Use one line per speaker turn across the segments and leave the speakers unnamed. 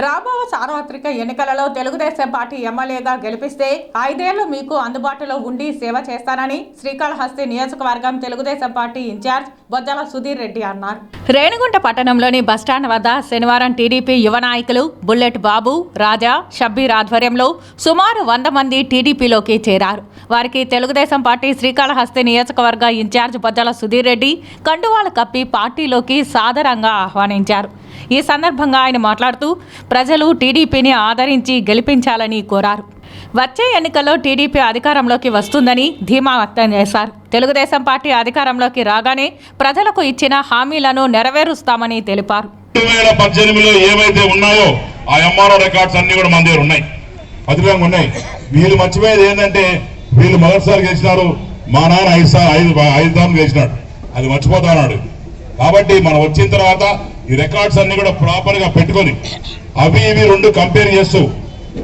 రాబో సార్వత్రిక ఎన్నికలలో తెలుగుదేశం పార్టీ ఎమ్మెల్యేగా గెలిపిస్తే ఐదేళ్ళు మీకు అందుబాటులో ఉండి సేవ చేస్తానని శ్రీకాళహస్తి నియోజకవర్గం తెలుగుదేశం పార్టీ ఇన్ఛార్జ్ బొజ్జల సుధీర్ రెడ్డి అన్నారు. రేణిగుంట పట్టణంలోని బస్టాండ్ వద్ద శనివారం టీడీపీ యువ నాయకులు బుల్లెట్ బాబు రాజా షబ్బీర్ ఆధ్వర్యంలో సుమారు వంద మంది టీడీపీలోకి చేరారు. వారికి తెలుగుదేశం పార్టీ శ్రీకాళహస్తి నియోజకవర్గ ఇన్ఛార్జ్ బొజ్జల సుధీర్ రెడ్డి కండువాలు కప్పి పార్టీలోకి సాదరంగా ఆహ్వానించారు. ఈ సందర్భంగా ఆయన మాట్లాడుతూ ప్రజలు టీడీపీని ఆదరించి గెలిపించాలని కోరారు. వచ్చే ఎన్నికల్లో టీడీపీ అధికారంలోకి వస్తుందని ధీమా వ్యక్తం చేశారు. తెలుగుదేశం పార్టీ అధికారంలోకి రాగానే ప్రజలకు ఇచ్చిన హామీలను నెరవేరుస్తామని తెలిపారు.
పద్దెనిమిదిలో ఏవైతే ఉన్నాయో ఆ ఎంఆర్ఓ రికార్డ్స్ అన్ని కూడా మన దగ్గర ఉన్నాయి. అధికంగా ఉన్నాయి. వీళ్ళు మర్చిపోయేది ఏంటంటే వీళ్ళు మొదటిసారి గెలిచినారు. మా నాన్న ఐదు సార్లు ఐదు ఐదు సార్లు గెలిచినాడు. అది మర్చిపోతా ఉన్నాడు. కాబట్టి మనం వచ్చిన తర్వాత ఈ రికార్డ్స్ అన్ని కూడా ప్రాపర్గా పెట్టుకొని అవి ఇవి రెండు కంపేర్ చేస్తూ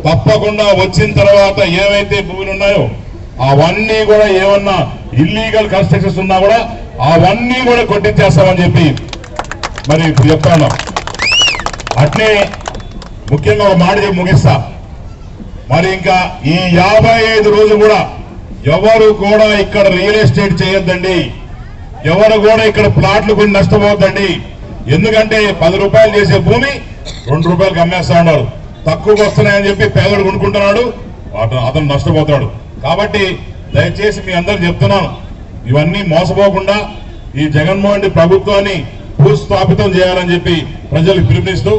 తప్పకుండా వచ్చిన తర్వాత ఏవైతే భూములు ఉన్నాయో అవన్నీ కూడా ఏమన్నా ఇల్లీగల్ కన్స్ట్రక్షన్స్ ఉన్నా కూడా అవన్నీ కూడా కొట్టించేస్తామని చెప్పి మరి ఇప్పుడు అట్లే ముఖ్యంగా ఒక మాట చెప్పి ముగిస్తా. మరి ఇంకా ఈ యాభై ఐదు రోజులు కూడా ఎవరు కూడా ఇక్కడ రియల్ ఎస్టేట్ చేయొద్దండి. ఎవరు కూడా ఇక్కడ ప్లాట్లు కొన్ని నష్టపోవద్దండి. ఎందుకంటే పది రూపాయలు చేసే భూమి రెండు రూపాయలకు అమ్మేస్తా ఉన్నారు. తక్కువగా వస్తున్నాయని చెప్పి పేదడు కొనుక్కుంటున్నాడు. అతను అతను నష్టపోతాడు కాబట్టి దయచేసి మీ అందరు చెప్తున్నాను ఇవన్నీ మోసపోకుండా ఈ జగన్మోహన్ రెడ్డి ప్రభుత్వాన్ని భూస్థాపితం చేయాలని చెప్పి ప్రజలకు పిలుపునిస్తూ